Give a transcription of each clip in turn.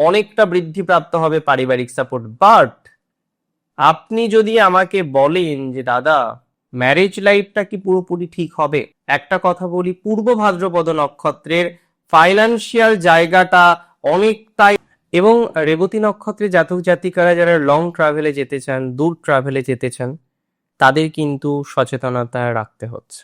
অনেকটা বৃদ্ধিপ্রাপ্ত হবে পারিবারিক সাপোর্ট বাট আপনি যদি আমাকে বলেন যে, দাদা ম্যারেজ লাইফটা কি পুরোপুরি ঠিক হবে? একটা কথা বলি, পূর্ব ভাদ্রপদ নক্ষত্রের ফাইন্যান্সিয়াল জায়গাটা অনেকটাই এবং রেবতী নক্ষত্রে জাতক জাতিকারা যারা লং ট্রাভেলে যেতে চান, দূর ট্রাভেলে যেতে চান, তাদের কিন্তু সচেতনতা রাখতে হচ্ছে।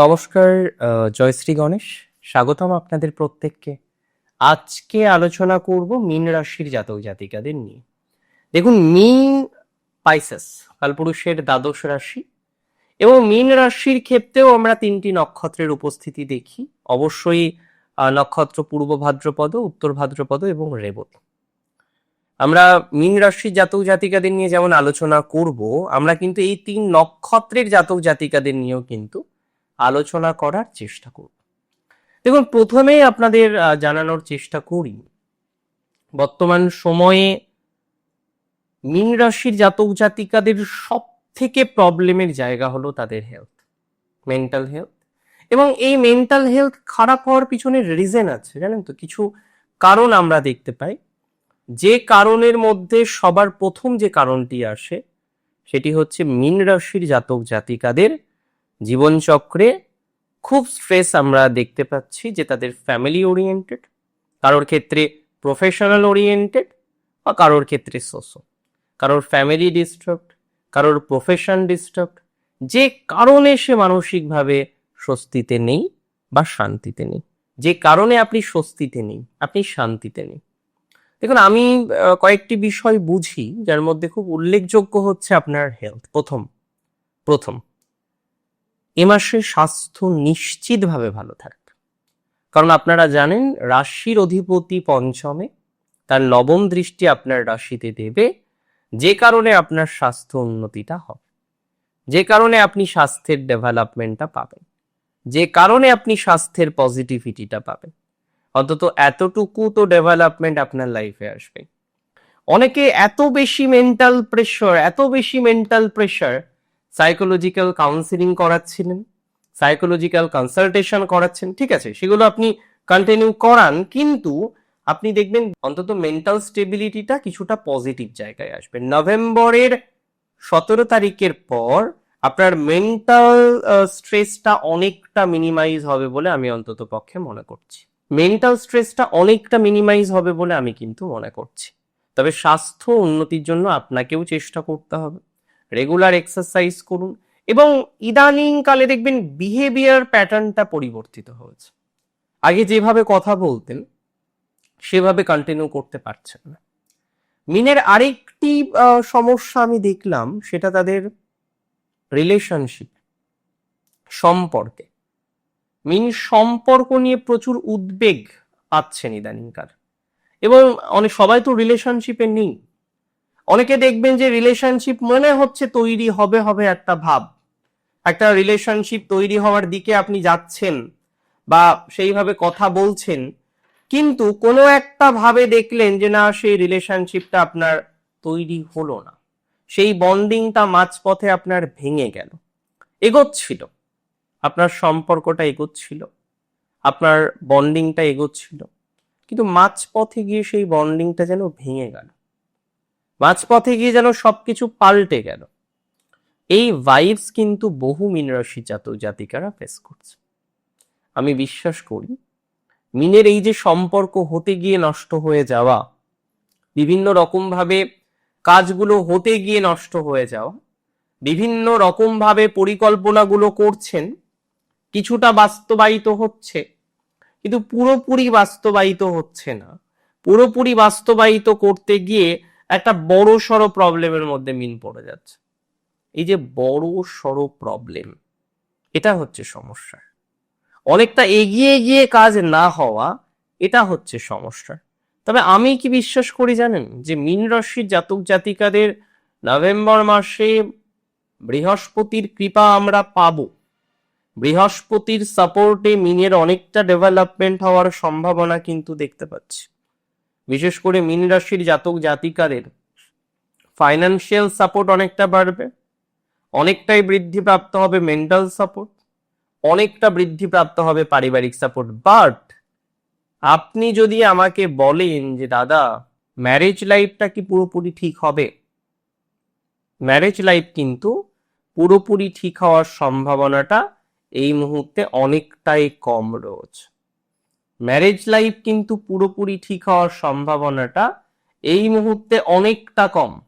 নমস্কার জয়শ্রী গণেশ। স্বাগতম আপনাদের প্রত্যেককে। আজকে আলোচনা করব মীন রাশির জাতক জাতিকাদের নিয়ে। দেখুন, মীন পাইসাস, কালপুরুষের দ্বাদশ রাশি, এবং মীন রাশির ক্ষেত্রেও আমরা তিনটি নক্ষত্রের উপস্থিতি দেখি। অবশ্যই নক্ষত্র পূর্ব ভাদ্রপদ, উত্তর ভাদ্রপদ এবং রেবতী। আমরা মীন রাশির জাতক জাতিকাদের নিয়ে যেমন আলোচনা করব, আমরা কিন্তু এই তিন নক্ষত্রের জাতক জাতিকাদের নিয়েও কিন্তু আলোচনা করার চেষ্টা করব। দেখুন, প্রথমেই আপনাদের জানানোর চেষ্টা করি, বর্তমান সময়ে মীন রাশির জাতক জাতিকাদের সব থেকে প্রবলেমের জায়গা হলো তাদের হেলথ মেন্টাল হেলথ এবং এই মেন্টাল হেলথ খারাপ হওয়ার পিছনে রিজন আছে, জানেন তো? কিছু কারণ আমরা দেখতে পাই। যে কারণের মধ্যে সবার প্রথম যে কারণটি আসে, সেটি হচ্ছে মীন রাশির জাতক জাতিকাদের জীবনচক্রে খুব স্ট্রেস আমরা দেখতে পাচ্ছি যে তাদের ফ্যামিলি ওরিয়েন্টেড কারোর ক্ষেত্রে প্রফেশনাল ওরিয়েন্টেড বা কারোর ক্ষেত্রে সোসো কারোর ফ্যামিলি ডিস্টার্বড কারোর প্রফেশন ডিস্টার্বড যে কারণে সে মানসিকভাবে স্বস্তিতে নেই বা শান্তিতে নেই। যে কারণে আপনি স্বস্তিতে নেই, আপনি শান্তিতে নেই। দেখুন, আমি কয়েকটি বিষয় বুঝি যার মধ্যে খুব উল্লেখযোগ্য হচ্ছে আপনার হেলথ প্রথম প্রথম এ মাসে স্বাস্থ্য নিশ্চিতভাবে ভালো থাকবে। কারণ আপনারা জানেন, রাশির অধিপতি পঞ্চমে তার লবণ দৃষ্টি আপনার রাশিতে দেবে। যে কারণে আপনার স্বাস্থ্য উন্নতিটা হবে। যে কারণে আপনি স্বাস্থ্যের ডেভেলপমেন্টটা পাবেন। যে কারণে আপনি স্বাস্থ্যের পজিটিভিটিটা পাবেন। অন্তত এতটুকু তো ডেভেলপমেন্ট আপনার লাইফে আসবে। অনেকে এত বেশি মেন্টাল প্রেশার এত বেশি মেন্টাল প্রেশার সাইকোলজিক্যাল কাউন্সিলিং করাচ্ছিলেন সাইকোলজিক্যাল কনসালটেশন করাচ্ছেন, ঠিক আছে? সেগুলো আপনি কন্টিনিউ করান, কিন্তু আপনি দেখবেন অন্তত মেন্টাল স্টেবিলিটিটা কিছুটা পজিটিভ জায়গায় আসবে। নভেম্বরের সতেরো তারিখের পর আপনার মেন্টাল স্ট্রেসটা অনেকটা মিনিমাইজ হবে বলে আমি অন্তত পক্ষে মনে করছি। মেন্টাল স্ট্রেসটা অনেকটা মিনিমাইজ হবে বলে আমি কিন্তু মনে করছি। তবে স্বাস্থ্য উন্নতির জন্য আপনাকেও চেষ্টা করতে হবে। রেগুলার এক্সারসাইজ করুন এবং ইদানিং কালে দেখবেন বিহেভিয়ার প্যাটার্নটা পরিবর্তিত হয়েছে। আগে যেভাবে কথা বলতেন, সেভাবে কন্টিনিউ করতে পারছেন না। মিনের আরেকটি সমস্যা আমি দেখলাম, সেটা তাদের রিলেশনশিপ সম্পর্কে। মিন সম্পর্ক নিয়ে প্রচুর উদ্বেগ পাচ্ছেন ইদানিংকার। এবং অনেক, সবাই তো রিলেশনশিপে নেই। অনেকে দেখবেন যে রিলেশনশিপ মনে হচ্ছে তৈরি হবে হবে একটা ভাব। একটা রিলেশনশিপ তৈরি হওয়ার দিকে আপনি যাচ্ছেন বা সেইভাবে কথা বলছেন, কিন্তু কোনো একটা ভাবে দেখলেন যে না, সেই রিলেশনশিপটা আপনার তৈরি হলো না। সেই বন্ডিংটা মাঝপথে আপনার ভেঙে গেল। এগোচ্ছিল। আপনার সম্পর্কটা এগোচ্ছিল। আপনার বন্ডিংটা এগোচ্ছিল। কিন্তু মাঝপথে গিয়ে সেই বন্ডিংটা যেন ভেঙে গেল। মাঝপথে গিয়ে যেন সবকিছু পাল্টে গেল। এই ভাইবস কিন্তু বহু মিনরাশি জাতক জাতিকারা ফেস করছে। আমি বিশ্বাস করি, মিনের এই যে সম্পর্ক হতে গিয়ে নষ্ট হয়ে যাওয়া, বিভিন্ন রকম ভাবে কাজগুলো হতে গিয়ে নষ্ট হয়ে যাওয়া, বিভিন্ন রকম ভাবে পরিকল্পনাগুলো করছেন, কিছুটা বাস্তবায়িত হচ্ছে, কিন্তু পুরোপুরি বাস্তবায়িত হচ্ছে না। পুরোপুরি বাস্তবায়িত করতে গিয়ে একটা বড় সড়ো প্রবলেমের মধ্যে মিন পড়ে যাচ্ছে। এই যে বড় সড়ো প্রবলেম এটা হচ্ছে সমস্যা। অনেকটা এগিয়ে গিয়ে কাজ না হওয়া, এটা হচ্ছে সমস্যা। তবে আমি কি বিশ্বাস করি জানেন? যে মীন রাশির জাতক জাতিকাদের নভেম্বর মাসে বৃহস্পতির কৃপা আমরা পাবো। বৃহস্পতির সাপোর্টে মিনের অনেকটা ডেভেলপমেন্ট হওয়ার সম্ভাবনা কিন্তু দেখতে পাচ্ছি। বিশেষ করে মীন রাশির জাতক জাতিকাদের ফাইন্যান্সিয়াল সাপোর্ট অনেকটা বাড়বে, অনেকটাই বৃদ্ধি প্রাপ্ত হবে মেন্টাল সাপোর্ট অনেকটা বৃদ্ধি প্রাপ্ত হবে পারিবারিক সাপোর্ট বাট আপনি যদি আমাকে বলেন যে, দাদা ম্যারেজ লাইফটা কি পুরোপুরি ঠিক হবে? ম্যারেজ লাইফ কিন্তু পুরোপুরি ঠিক হওয়ার সম্ভাবনাটা এই মুহূর্তে অনেকটাই কম রয়েছে। ম্যারেজ লাইফ কিন্তু পুরোপুরি ঠিক হওয়ার সম্ভাবনাটা এই মুহূর্তে অনেকটা কম।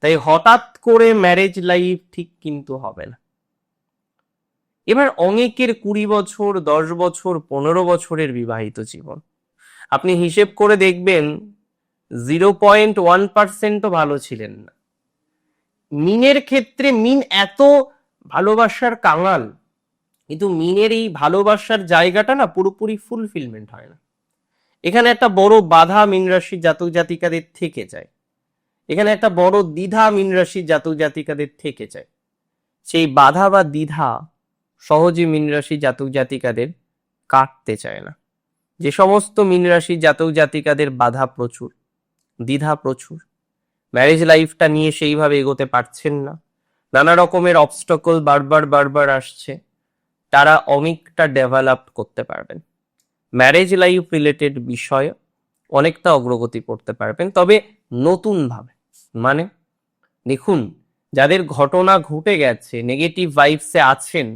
তাই হঠাৎ করে ম্যারেজ লাইফ ঠিক কিন্তু হবে না। এবার অনেকের কুড়ি বছর, দশ বছর, পনেরো বছরের বিবাহিত জীবন। আপনি হিসেব করে দেখবেন জিরো পয়েন্ট ওয়ান পার্সেন্টও ভালো ছিলেন না। মিনের ক্ষেত্রে মিন এত ভালোবাসার কাঙাল কিন্তু মিনের এই ভালোবাসার জায়গাটা না পুরোপুরি ফুলফিলমেন্ট হয় না। এখানে একটা বড় বাধা মিন রাশির জাতক জাতিকাদের থেকে যায়। এখানে একটা বড় দ্বিধা মিন রাশির জাতক জাতিকাদের থেকে যায়। সেই বাধা বা দ্বিধা সহজে মিন রাশি জাতক জাতিকাদের কাটতে চায় না। যে সমস্ত মিন রাশি জাতক জাতিকাদের বাধা প্রচুর, দ্বিধা প্রচুর। ম্যারেজ লাইফটা নিয়ে সেইভাবে এগোতে পারছেন না। নানা রকমের অবস্টকল বারবার বারবার আসছে। তারা অনেকটা ডেভেলপ করতে পারবেন। ম্যারেজ লাইফ রিলেটেড বিষয়ে অনেকটা অগ্রগতি করতে পারবেন, তবে নতুনভাবে। মানে দেখুন, যাদের ঘটনা ঘটে গেছে নেগেটিভ ভাইবসে আছেন,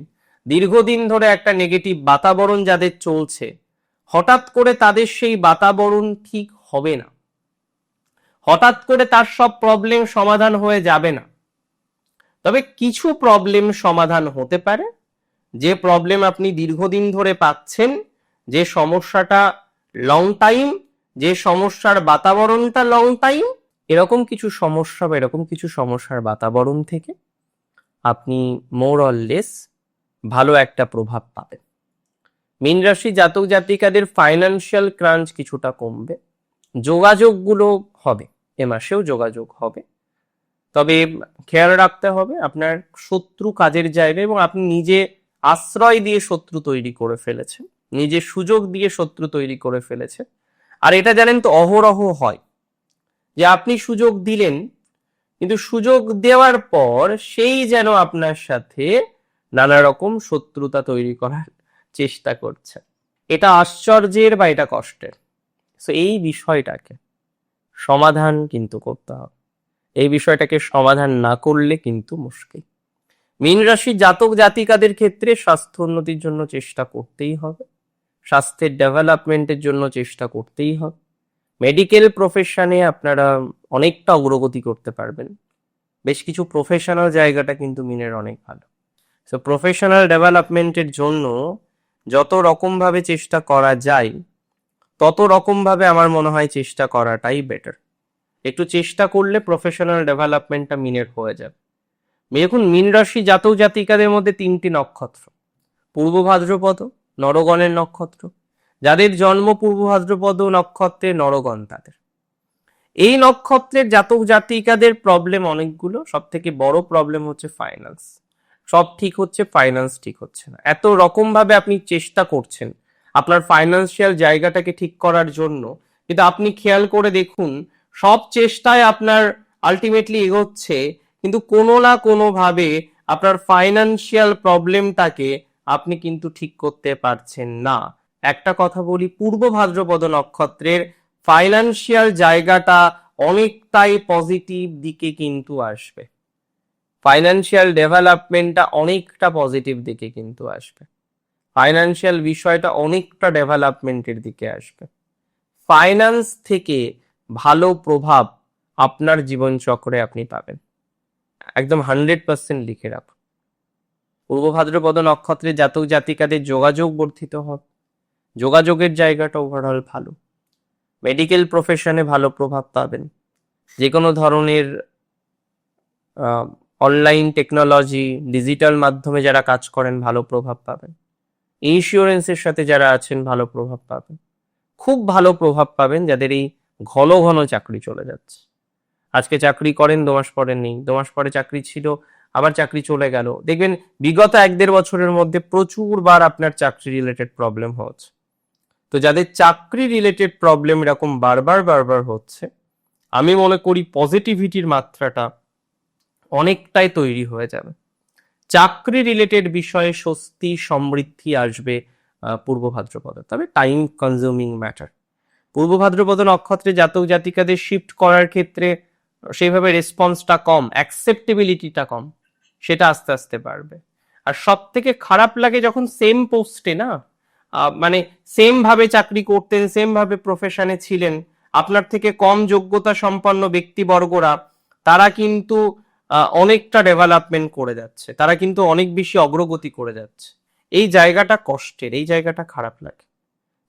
দীর্ঘদিন ধরে একটা নেগেটিভ বাতাবরণ যাদের চলছে, হঠাৎ করে তাদের সেই বাতাবরণ ঠিক হবে না। হঠাৎ করে তার সব প্রবলেম সমাধান হয়ে যাবে না। তবে কিছু প্রবলেম সমাধান হতে পারে যে প্রবলেম আপনি দীর্ঘদিন ধরে পাচ্ছেন, যে সমস্যাটা লং টাইম যে সমস্যার বাতাবরণটা লং টাইম এরকম কিছু সমস্যা বা এরকম কিছু সমস্যার বাতাবরণ থেকে আপনি মোর অর লেস ভালো একটা প্রভাব পাবেন। মীন রাশি জাতক জাতিকাদের ফাইন্যান্সিয়াল ক্রাঞ্চ কিছুটা কমবে। যোগাযোগগুলো হবে, এ মাসেও যোগাযোগ হবে। তবে খেয়াল রাখতে হবে, আপনার শত্রু কাজের জায়গা এবং আপনি নিজে আশ্রয় দিয়ে শত্রু তৈরি করে ফেলেছেন নিজে সুযোগ দিয়ে শত্রু তৈরি করে ফেলেছে। আর এটা জানেন তো অহরহ হয়, যে আপনি সুযোগ দিলেন, কিন্তু সুযোগ দেওয়ার পর সেই যেন আপনার সাথে নানা রকম শত্রুতা তৈরি করার চেষ্টা করছে। এটা আশ্চর্যের বা এটা কষ্টের। তো এই বিষয়টাকে সমাধান কিন্তু করতে হবে। এই বিষয়টাকে সমাধান না করলে কিন্তু মুশকিল। মীন রাশি জাতক জাতিকাদের ক্ষেত্রে স্বাস্থ্য উন্নতির জন্য চেষ্টা করতেই হবে। স্বাস্থ্যের ডেভেলপমেন্টের জন্য চেষ্টা করতেই হবে। মেডিকেল প্রফেশনে আপনারা অনেকটা অগ্রগতি করতে পারবেন। বেশ কিছু প্রফেশনাল জায়গাটা কিন্তু মিনের অনেক ভালো। সো প্রফেশনাল ডেভেলপমেন্টের জন্য যত রকমভাবে চেষ্টা করা যায়, তত রকমভাবে আমার মনে হয় চেষ্টা করাটাই বেটার একটু চেষ্টা করলে প্রফেশনাল ডেভেলপমেন্টটা মিনের হয়ে যাবে। দেখুন, মীন রাশি জাতক জাতিকাদের মধ্যে তিনটি নক্ষত্র। পূর্ব ভাদ্রপদ, নরগণের নক্ষত্র। যাদের জন্ম পূর্ব ভাদ্রপদ নক্ষত্রে নরগণ তাদের। এই নক্ষত্রের জাতক জাতিকাদের প্রবলেম অনেকগুলো। সব থেকে বড় প্রবলেম হচ্ছে ফাইন্যান্স সব ঠিক হচ্ছে ফাইন্যান্স ঠিক হচ্ছে না। এত রকম ভাবে আপনি চেষ্টা করছেন আপনার ফাইন্যান্সিয়াল জায়গাটাকে ঠিক করার জন্য। কিন্তু আপনি খেয়াল করে দেখুন, সব চেষ্টায় আপনার আলটিমেটলি এগোচ্ছে কিন্তু কোনো না কোনো ভাবে আপনার ফাইন্যান্সিয়াল প্রবলেমটাকে আপনি কিন্তু ঠিক করতে পারছেন না। একটা কথা বলি, পূর্ব ভাদ্রপদ নক্ষত্রের ফাইন্যান্সিয়াল জায়গাটা অনেকটাই পজিটিভ দিকে কিন্তু আসবে। ফাইন্যান্সিয়াল ডেভেলপমেন্টটা অনেকটা পজিটিভ দিকে কিন্তু আসবে। ফাইন্যান্সিয়াল বিষয়টা অনেকটা ডেভেলপমেন্টের দিকে আসবে। ফাইন্যান্স থেকে ভালো প্রভাব আপনার জীবনচক্রে আপনি পাবেন। একদম হান্ড্রেড পার্সেন্ট লিখে রাখুন পূর্ব ভাদ্রপদ নক্ষত্রে জাতক জাতিকাদের যোগাযোগ বর্ধিত হবে যোগাযোগের জায়গাটা ওভারঅল ভালো। মেডিকেল প্রফেশনে ভালো প্রভাব পাবেন। যে কোনো ধরনের অনলাইন টেকনোলজি ডিজিটাল মাধ্যমে যারা কাজ করেন ভালো প্রভাব পাবেন। ইন্স্যুরেন্সের সাথে যারা আছেন ভালো প্রভাব পাবেন। খুব ভালো প্রভাব পাবেন যাদের এই ঘন ঘন চাকরি চলে যাচ্ছে। আজকে চাকরি করেন, দু মাস পরে নেই। দু মাস পরে চাকরি ছিল, আবার চাকরি চলে গেল। দেখবেন, বিগত এক দেড় বছরের মধ্যে প্রচুর বার আপনার চাকরি রিলেটেড প্রবলেম হচ্ছে। তো যাদের চাকরি রিলেটেড প্রবলেম এরকম বারবার বারবার হচ্ছে, আমি মনে করি পজিটিভিটির মাত্রাটা অনেকটাই তৈরি হয়ে যাবে। চাকরি রিলেটেড বিষয়ে স্বস্তি, সমৃদ্ধি আসবে পূর্ব ভাদ্রপদে। তবে টাইম কনজিউমিং ম্যাটার পূর্ব ভাদ্রপদ নক্ষত্রে জাতক জাতিকাদের শিফট করার ক্ষেত্রে সেইভাবে রেসপন্সটা কম অ্যাকসেপ্টেবিলিটিটা কম, সেটা আস্তে আস্তে বাড়বে। আর সব থেকে খারাপ লাগে যখন সেম পোস্টে না মানে সেম ভাবে চাকরি করতেন সেম ভাবে প্রফেশনে ছিলেন, আপনার থেকে কম যোগ্যতা সম্পন্ন ব্যক্তিবর্গরা, তারা কিন্তু অনেকটা ডেভেলপমেন্ট করে যাচ্ছে, তারা কিন্তু অনেক বেশি অগ্রগতি করে যাচ্ছে। এই জায়গাটা কষ্টের, এই জায়গাটা খারাপ লাগে।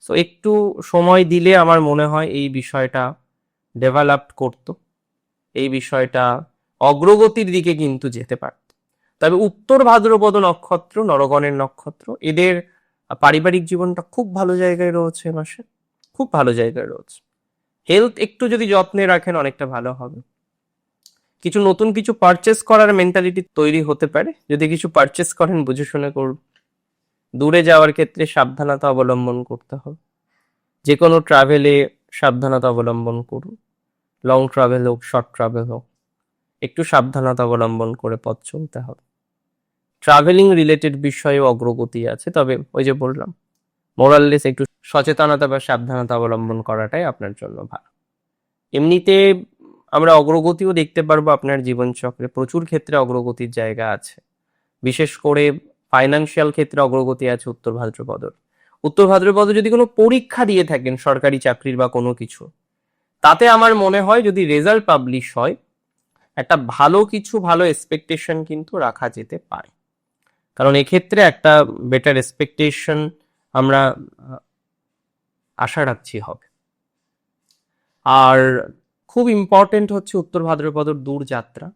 সো একটু সময় দিলে আমার মনে হয় এই বিষয়টা ডেভেলপ করতো। এই বিষয়টা অগ্রগতির দিকে কিন্তু যেতে পারত। তবে উত্তর ভাদ্রপদ নক্ষত্র, নরগণের নক্ষত্র, এদের পারিবারিক জীবনটা খুব ভালো জায়গায় রয়েছে মাসে, খুব ভালো জায়গায় রয়েছে। হেলথ একটু যদি যত্নে রাখেন অনেকটা ভালো হবে। কিছু নতুন কিছু পারচেস করার মেন্টালিটি তৈরি হতে পারে। যদি কিছু পারচেস করেন, বুঝে শুনে করুন। দূরে যাওয়ার ক্ষেত্রে সাবধানতা অবলম্বন করতে হবে। যে কোনো ট্রাভেলে সাবধানতা অবলম্বন করুন। লং ট্রাভেল হোক শর্ট ট্রাভেল হোক, একটু সাবধানতা অবলম্বন করে পথ চলতে হবে। ট্রাভেলিং রিলেটেড বিষয়েও অগ্রগতি আছে, তবে ওই যে বললাম মোরাললেস একটু সচেতনতা বা সাবধানতা অবলম্বন করাটাই আপনার জন্য ভালো। এমনিতে আমরা অগ্রগতিও দেখতে পারব, আপনার জীবনচক্রে প্রচুর ক্ষেত্রে অগ্রগতির জায়গা আছে। বিশেষ করে ফাইনান্সিয়াল ক্ষেত্রে অগ্রগতি আছে উত্তর ভাদ্রপদর। উত্তর ভাদ্রপদ যদি কোনো পরীক্ষা দিয়ে থাকেন, সরকারি চাকরির বা কোনো কিছু তাতে আমার মনে হয় যদি রেজাল্ট পাবলিশ হয়, একটা ভালো কিছু, ভালো এক্সপেকটেশন কিন্তু রাখা যেতে পারে। কারণ এক্ষেত্রে একটা বেটার এক্সপেকটেশন আমরা আশা রাখছি হবে। আর খুব ইম্পর্টেন্ট হচ্ছে উত্তর ভাদ্রপদর দূর যাত্রা।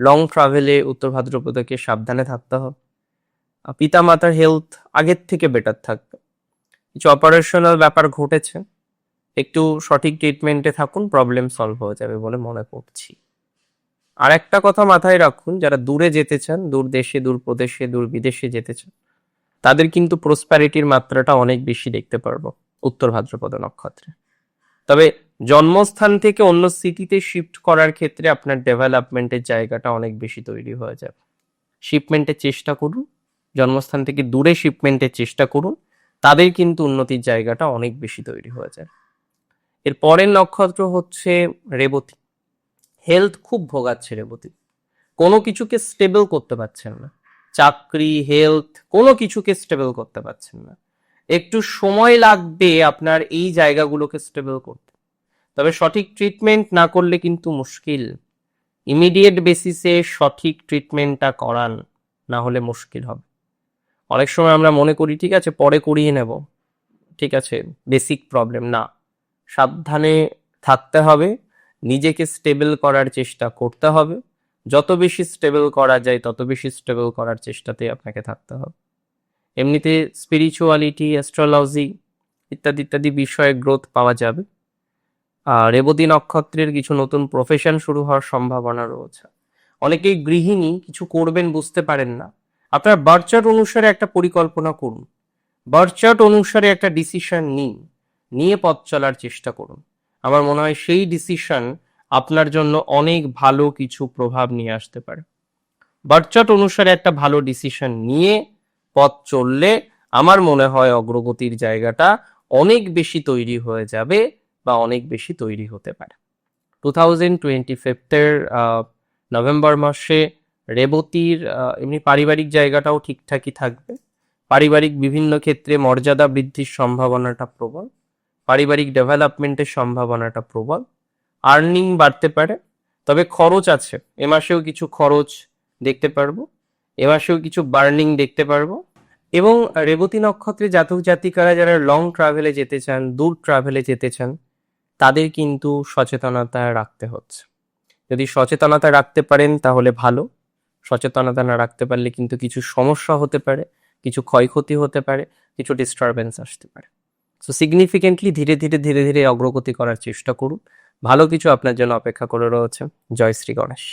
লং ট্রাভেলে উত্তর ভাদ্রপদকে সাবধানে থাকতে হবে। পিতামাতার হেলথ আগের থেকে বেটার থাকবে। কিছু অপারেশনাল ব্যাপার ঘটেছে। একটু সঠিক ট্রিটমেন্টে থাকুন প্রবলেম সলভ হয়ে যাবে বলে মনে করছি। আর একটা কথা মাথায় রাখুন, যারা দূরে যেতে চান, দূর দেশে, দূর প্রদেশে, দূর বিদেশে যেতে চান, তাদের কিন্তু প্রসপ্যারিটির মাত্রাটা অনেক বেশি দেখতে পারব, উত্তর ভাদ্রপদ নক্ষত্রে। তবে জন্মস্থান থেকে অন্য সিটিতে শিফট করার ক্ষেত্রে আপনার ডেভেলপমেন্টের জায়গাটা অনেক বেশি তৈরি হয়ে যাবে। শিপমেন্টের চেষ্টা করুন, জন্মস্থান থেকে দূরে শিপমেন্টের চেষ্টা করুন, তাদের কিন্তু উন্নতির জায়গাটা অনেক বেশি তৈরি হয়ে যায় এর পরের নক্ষত্র হচ্ছে রেবতী। হেলথ খুব ভোগাচ্ছে রেবতী। কোনো কিছুকে স্টেবল করতে পারছেন না। চাকরি হেলথ কোনো কিছুকে স্টেবল করতে পারছেন না। একটু সময় লাগবে আপনার এই জায়গাগুলোকে স্টেবল করতে। তবে সঠিক ট্রিটমেন্ট না করলে কিন্তু মুশকিল। ইমিডিয়েট বেসিসে সঠিক ট্রিটমেন্টটা করান, না হলে মুশকিল হবে। অনেক সময় আমরা মনে করি, ঠিক আছে, পরে করিয়ে নেব। ঠিক আছে বেসিক প্রবলেম না। সাবধানে থাকতে হবে, নিজেকে স্টেবল করার চেষ্টা করতে হবে। যত বেশি স্টেবল করা যায়, তত বেশি স্টেবল করার চেষ্টাতে আপনাকে থাকতে হবে। এমনিতে স্পিরিচুয়ালিটি অ্যাস্ট্রোলজি ইত্যাদি ইত্যাদি বিষয়ে গ্রোথ পাওয়া যাবে। আর রেবতী নক্ষত্রের কিছু নতুন প্রফেশন শুরু হওয়ার সম্ভাবনা রয়েছে। অনেকেই গৃহিণী, কিছু করবেন বুঝতে পারেন না। আপনার বার্চার্ট অনুসারে একটা পরিকল্পনা করুন। বার্চার্ট অনুসারে একটা ডিসিশন নিন। নিয়ে পথ চলার চেষ্টা করুন। আমার মনে হয় সেই ডিসিশন আপনার জন্য অনেক ভালো কিছু প্রভাব নিয়ে আসতে পারে। বার্চার্ট অনুসারে একটা ভালো ডিসিশন নিয়ে পথ চললে আমার মনে হয় অগ্রগতির জায়গাটা অনেক বেশি তৈরি হয়ে যাবে বা অনেক বেশি তৈরি হতে পারে। টু থাউজেন্ড টোয়েন্টি ফিফথের নভেম্বর মাসে রেবতীর এমনি পারিবারিক জায়গাটাও ঠিকঠাকই থাকবে। পারিবারিক বিভিন্ন ক্ষেত্রে মর্যাদা বৃদ্ধির সম্ভাবনাটা প্রবল। পারিবারিক ডেভেলপমেন্টের সম্ভাবনাটা প্রবল। আর্নিং বাড়তে পারে, তবে খরচ আছে। এ মাসেও কিছু খরচ দেখতে পারব, এ মাসেও কিছু বার্নিং দেখতে পারব। এবং রেবতী নক্ষত্রে জাতক জাতিকারা যারা লং ট্রাভেলে যেতে চান, দূর ট্রাভেলে যেতে চান, তাদের কিন্তু সচেতনতা রাখতে হচ্ছে। যদি সচেতনতা রাখতে পারেন তাহলে ভালো, সচেতনতা না রাখতে পারলে কিন্তু কিছু সমস্যা হতে পারে, কিছু ক্ষয়ক্ষতি হতে পারে, কিছু ডিস্টারবেন্স আসতে পারে। সো সিগনিফিকেন্টলি ধীরে ধীরে ধীরে ধীরে অগ্রগতি করার চেষ্টা করুন। ভালো কিছু আপনার জন্য অপেক্ষা করে রয়েছে। জয় শ্রী গণেশ।